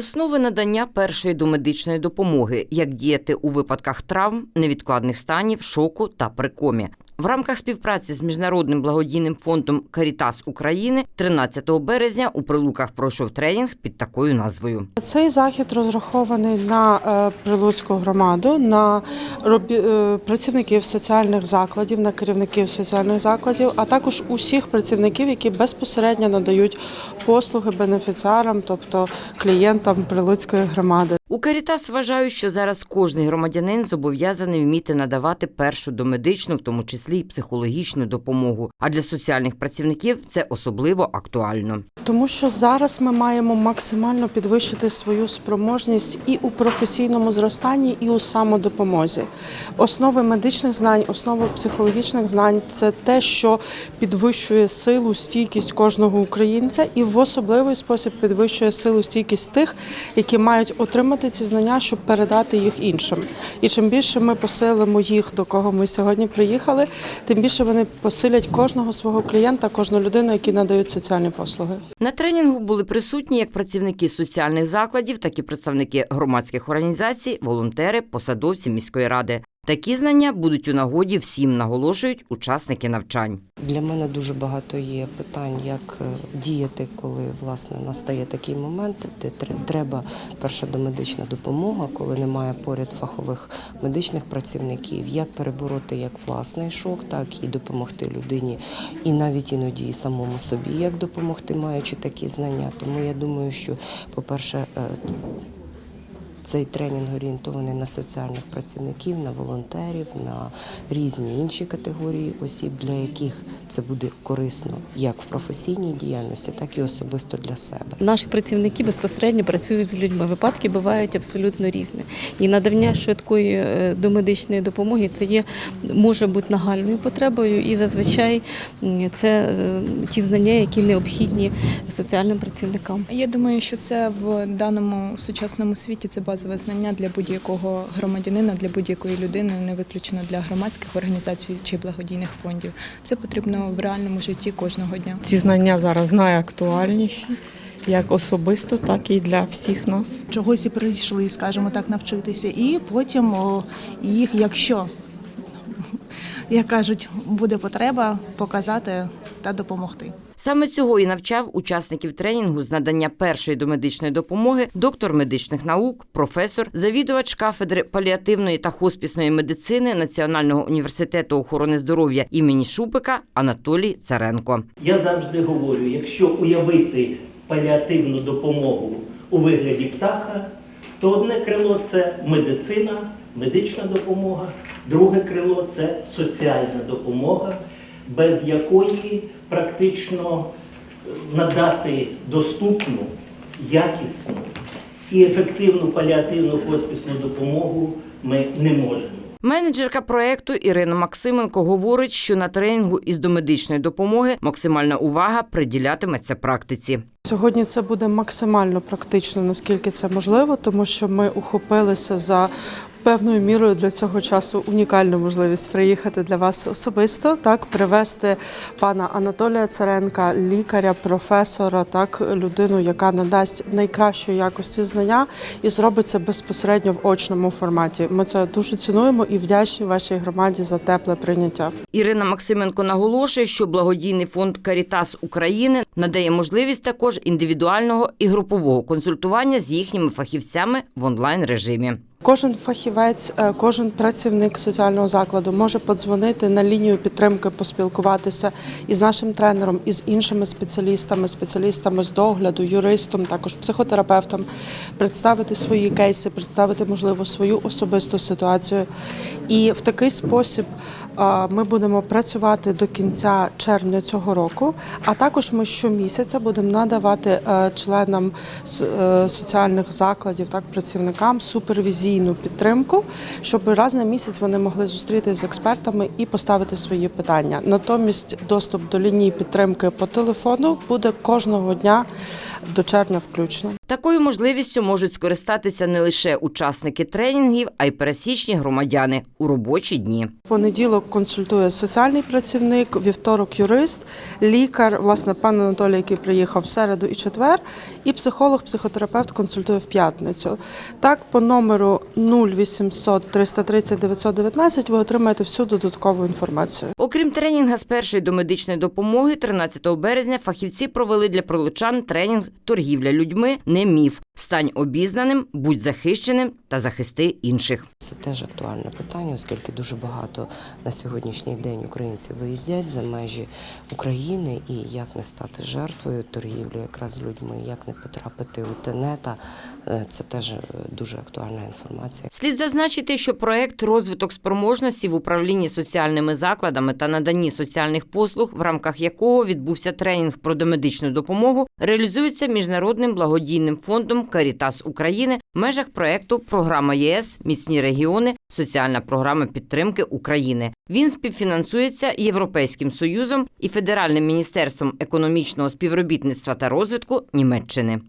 Основи надання першої домедичної допомоги, як діяти у випадках травм, невідкладних станів, шоку та при комі. В рамках співпраці з міжнародним благодійним фондом Карітас України 13 березня у Прилуках пройшов тренінг під такою назвою. Цей захід розрахований на е, прилуцьку громаду, на е, працівників соціальних закладів, на керівників соціальних закладів, а також усіх працівників, які безпосередньо надають послуги бенефіціарам, тобто клієнтам прилуцької громади. У Карітас вважають, що зараз кожний громадянин зобов'язаний вміти надавати першу домедичну, в тому числі й психологічну допомогу. А для соціальних працівників це особливо актуально. Тому що зараз ми маємо максимально підвищити свою спроможність і у професійному зростанні, і у самодопомозі. Основи медичних знань, основи психологічних знань це те, що підвищує силу, стійкість кожного українця, і в особливий спосіб підвищує силу, стійкість тих, які мають отримати ці знання, щоб передати їх іншим. І чим більше ми посилимо їх, до кого ми сьогодні приїхали, тим більше вони посилять кожного свого клієнта, кожну людину, які надають соціальні послуги. На тренінгу були присутні як працівники соціальних закладів, так і представники громадських організацій, волонтери, посадовці міської ради. Такі знання будуть у нагоді всім, наголошують учасники навчань. Для мене дуже багато є питань, як е, діяти, коли власне настає такий момент, де треба перша домедична допомога, коли немає поряд фахових медичних працівників, як перебороти як власний шок, так і допомогти людині, і навіть іноді і самому собі, як допомогти, маючи такі знання. Тому я думаю, що, по-перше, е, цей тренінг орієнтований на соціальних працівників, на волонтерів, на різні інші категорії осіб, для яких це буде корисно як в професійній діяльності, так і особисто для себе. Наші працівники безпосередньо працюють з людьми. Випадки бувають абсолютно різні. І надання швидкої е, домедичної допомоги це є може бути нагальною потребою, і зазвичай це е, ті знання, які необхідні соціальним працівникам. Я думаю, що це в даному сучасному світі це базове знання для будь-якого громадянина, для будь-якої людини, не виключно для громадських організацій чи благодійних фондів. Це потрібно в реальному житті кожного дня. Ці знання зараз найактуальніші, як особисто, так і для всіх нас. чогось і прийшли, скажімо так, навчитися, і потім їх, якщо як кажуть, буде потреба показати та допомогти. Саме цього і навчав учасників тренінгу з надання першої домедичної допомоги доктор медичних наук, професор, завідувач кафедри паліативної та хоспісної медицини Національного університету охорони здоров'я імені Шупика Анатолій Царенко. Я завжди говорю, якщо уявити паліативну допомогу у вигляді птаха, то одне крило це медицина, медична допомога, друге крило це соціальна допомога, без якої практично е, надати доступну, якісну і ефективну паліативну хоспісну допомогу ми не можемо. Менеджерка проекту Ірина Максименко говорить, що на тренінгу із домедичної допомоги максимальна увага приділятиметься практиці. Сьогодні це буде максимально практично, наскільки це можливо, тому що ми ухопилися за певною мірою для цього часу унікальну можливість приїхати для вас особисто, так привезти пана Анатолія Царенка, лікаря, професора, так людину, яка надасть найкращої якості знання і зробить це безпосередньо в очному форматі. Ми це дуже цінуємо і вдячні вашій громаді за тепле прийняття. Ірина Максименко наголошує, що благодійний фонд Карітас України надає можливість також індивідуального і групового консультування з їхніми фахівцями в онлайн режимі. Кожен фахівець, е, кожен працівник соціального закладу може подзвонити на лінію підтримки, поспілкуватися із нашим тренером, із іншими спеціалістами, спеціалістами з догляду, юристом, також психотерапевтом, представити свої кейси, представити можливо свою особисту ситуацію. І в такий спосіб е, ми будемо працювати до кінця червня цього року. А також ми щомісяця будемо надавати е, членам соціальних закладів, так працівникам супервізійну підтримку, щоб раз на місяць вони могли зустрітися з експертами і поставити свої питання. Натомість доступ до лінії підтримки по телефону буде кожного дня до червня включно. Такою можливістю можуть скористатися не лише учасники тренінгів, а й пересічні громадяни у робочі дні. Понеділок консультує соціальний працівник, вівторок юрист, лікар, власне, пан Анатолій, який приїхав в середу і четвер, і психолог, психотерапевт консультує в п'ятницю. Так, по номеру 0800 330 919 ви отримаєте всю додаткову інформацію. Окрім тренінга з першої до медичної допомоги, 13 березня фахівці провели для пролучан тренінг торгівля людьми не міф. Стань обізнаним, будь захищеним та захисти інших. Це теж актуальне питання, оскільки дуже багато на сьогоднішній день українців виїздять за межі України і як не стати жертвою торгівлі якраз людьми, як не потрапити у тенета. Е, Це теж е, дуже актуальна інформація. Слід зазначити, що проект розвиток спроможності в управлінні соціальними закладами та наданні соціальних послуг, в рамках якого відбувся тренінг про домедичну допомогу, реалізується міжнародним благодійним фондом Карітас України в межах проекту Програма ЄС Міцні регіони, соціальна програма підтримки України. Він співфінансується Європейським союзом і Федеральним міністерством економічного співробітництва та розвитку Німеччини.